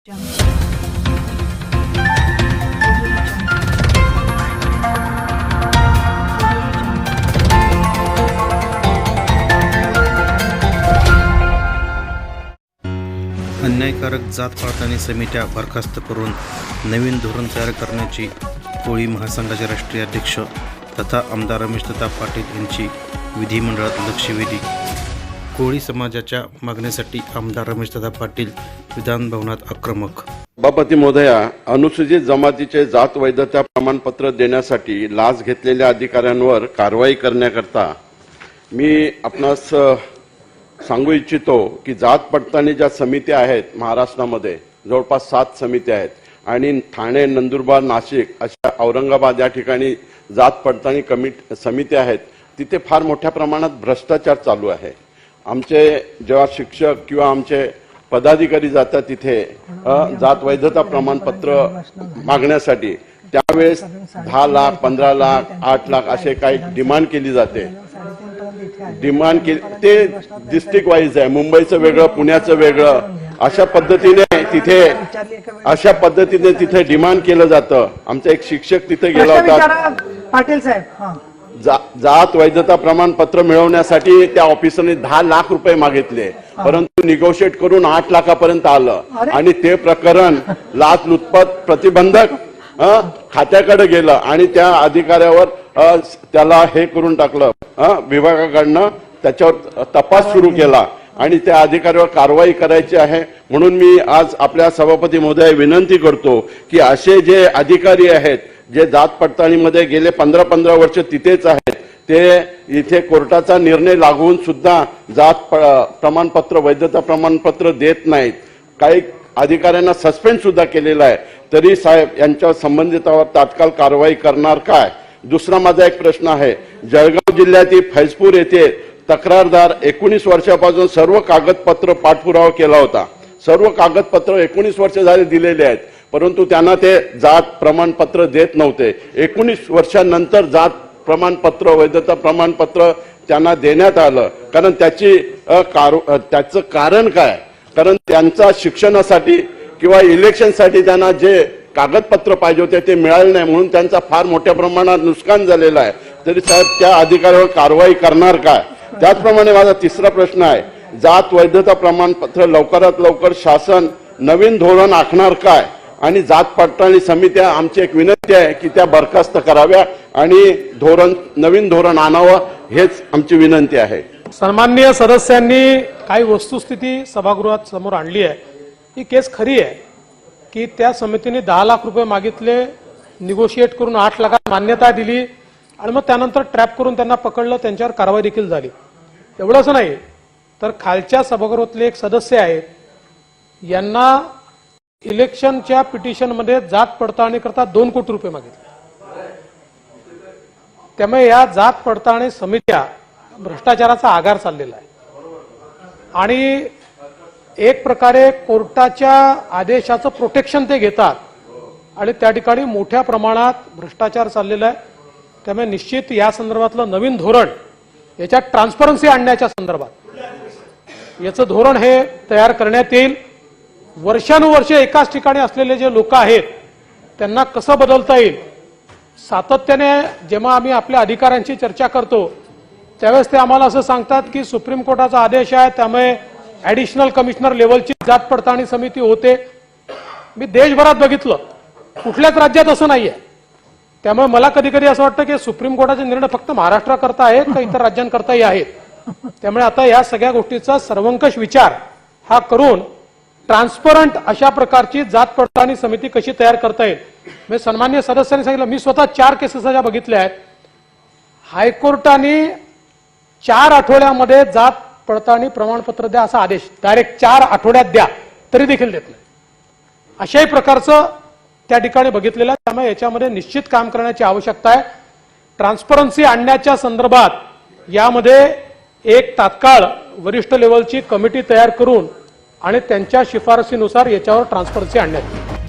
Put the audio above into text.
अन्यायकारक जात पाळतानी समित्या बरखास्त करून नवीन धोरण तयार करण्याची कोळी महासंघाचे राष्ट्रीय अध्यक्ष तथा आमदार रमेश दत्ता पाटील यांची विधिमंडळात लक्षवेधी कोळी समाजाच्या मागण्यासाठी आमदार रमेशदादा पाटील विधानभवनात आक्रमक. सभापती महोदया अनुसूचित जमातीचे जात वैधता प्रमाणपत्र देण्यासाठी लाच घेतलेल्या अधिकाऱ्यांवर कारवाई करण्याकरता मी आपणास सांगू इच्छितो की जात पडताळणी ज्या समित्या आहेत महाराष्ट्रामध्ये जवळपास सात समित्या आहेत आणि ठाणे नंदुरबार नाशिक अशा औरंगाबाद या ठिकाणी जात पडताळणी कमिट समित्या आहेत तिथे फार मोठ्या प्रमाणात भ्रष्टाचार चालू आहे. आमचे जेव्हा शिक्षक किंवा आमचे पदाधिकारी जातात तिथे जात वैधता प्रमाणपत्र मागण्यासाठी त्यावेळेस दहा लाख पंधरा लाख आठ लाख असे काही डिमांड केली जाते. डिमांड केली ते डिस्ट्रिक्ट वाईज आहे. मुंबईचं वेगळं पुण्याचं वेगळं अशा पद्धतीने तिथे अशा पद्धतीने तिथे डिमांड केलं जातं. आमचा एक शिक्षक तिथे गेला होता. पाटील साहेब जा- जात वैधता प्रमाणपत्र मिळवण्यासाठी त्या ऑफिसरने दहा लाख रुपये मागितले. परंतु निगोशिएट करून आठ लाखापर्यंत आलं. आणि ते प्रकरण लाच लुचपत प्रतिबंधक खात्याकडे गेलं आणि त्या अधिकाऱ्यावर त्याला हे करून टाकलं. विभागाकडनं त्याच्यावर तपास सुरू केला. आणि त्या अधिकाऱ्यावर कारवाई करायची आहे. म्हणून मी आज आपल्या सभापती महोदय विनंती करतो की असे जे अधिकारी आहेत जे जात पडताळणीमध्ये गेले पंधरा पंधरा वर्ष तिथेच आहेत ते इथे कोर्टाचा निर्णय लागून सुद्धा जात प- प्रमाणपत्र वैधता प्रमाणपत्र देत नाहीत. काही अधिकाऱ्यांना सस्पेंड सुद्धा केलेला आहे. तरी साहेब यांच्या संबंधितावर तात्काळ कारवाई करणार काय? दुसरा माझा एक प्रश्न आहे. जळगाव जिल्ह्यातील फैजपूर येथे तक्रारदार एकोणीस वर्षापासून सर्व कागदपत्र पाठपुरावा केला होता. सर्व कागदपत्र एकोणीस वर्ष झाले दिलेले आहेत. परंतु त्यांना ते जात प्रमाणपत्र देत नव्हते. एकोणीस वर्षानंतर जात प्रमाणपत्र वैधता प्रमाणपत्र त्यांना देण्यात आलं. कारण त्याची कार- त्याचं कारण काय? कारण त्यांचा शिक्षणासाठी किंवा इलेक्शनसाठी त्यांना जे कागदपत्र पाहिजे होते ते मिळाले नाही. म्हणून त्यांचा फार मोठ्या प्रमाणात नुकसान झालेलं आहे. तरी साहेब त्या अधिकाऱ्यावर कारवाई करणार काय? त्याचप्रमाणे माझा तिसरा प्रश्न आहे. जात वैधता प्रमाणपत्र लवकरात लवकर शासन नवीन धोरण आखणार काय? आणि जात पडताळणी समित्या आमची एक विनंती आहे की त्या बरखास्त कराव्या आणि धोरण नवीन धोरण आणावं हेच आमची विनंती आहे. सन्माननीय सदस्यांनी काही वस्तुस्थिती सभागृहात समोर आणली आहे. ही केस खरी आहे की त्या समितीने दहा लाख रुपये मागितले निगोशिएट करून आठ लाखात मान्यता दिली आणि मग त्यानंतर ट्रॅप करून त्यांना पकडलं त्यांच्यावर कारवाई देखील झाली. एवढंच नाही तर खालच्या सभागृहातले एक सदस्य आहेत यांना इलेक्शनच्या पिटिशनमध्ये जात पडताळणी करता दोन कोटी रुपये मागितले. त्यामुळे या जात पडताळणी समित्या भ्रष्टाचाराचा आगार चाललेला आहे. आणि एक प्रकारे कोर्टाच्या आदेशाचं प्रोटेक्शन ते घेतात आणि त्या ठिकाणी मोठ्या प्रमाणात भ्रष्टाचार चाललेला आहे. त्यामुळे निश्चित या संदर्भातलं नवीन धोरण याच्यात ट्रान्सपरन्सी आणण्याच्या संदर्भात याचं धोरण हे तयार करण्यात येईल. वर्षानुवर्षे एकाच ठिकाणी असलेले जे लोक आहेत त्यांना कसं बदलता येईल? सातत्याने जेव्हा आम्ही आपल्या अधिकाऱ्यांची चर्चा करतो त्यावेळेस ते आम्हाला असं सांगतात की सुप्रीम कोर्टाचा आदेश आहे त्यामुळे ऍडिशनल कमिशनर लेवलची जात पडताळणी समिती होते. मी देशभरात बघितलं. कुठल्याच राज्यात असं नाहीये. त्यामुळे मला कधी कधी असं वाटतं की सुप्रीम कोर्टाचे निर्णय फक्त महाराष्ट्राकरता आहेत का इतर राज्यांकरताही आहेत? त्यामुळे आता या सगळ्या गोष्टीचा सर्वंकष विचार हा करून ट्रान्सपरंट अशा प्रकारची जात पडताळणी समिती कशी तयार करता येईल? मी सन्मान्य सदस्यांनी सांगितलं मी स्वतः चार केसेस ज्या बघितल्या आहेत. हायकोर्टाने चार आठवड्यामध्ये जात पडताळणी प्रमाणपत्र द्या असा आदेश. डायरेक्ट चार आठवड्यात द्या तरी देखील देत नाही. अशाही प्रकारचं त्या ठिकाणी बघितलेलं आहे. त्यामुळे याच्यामध्ये निश्चित काम करण्याची आवश्यकता आहे. ट्रान्सपरन्सी आणण्याच्या संदर्भात यामध्ये एक तात्काळ वरिष्ठ लेवलची कमिटी तयार करून आणि त्यांच्या शिफारसीनुसार याच्यावर ट्रान्सपरन्सी आणण्यात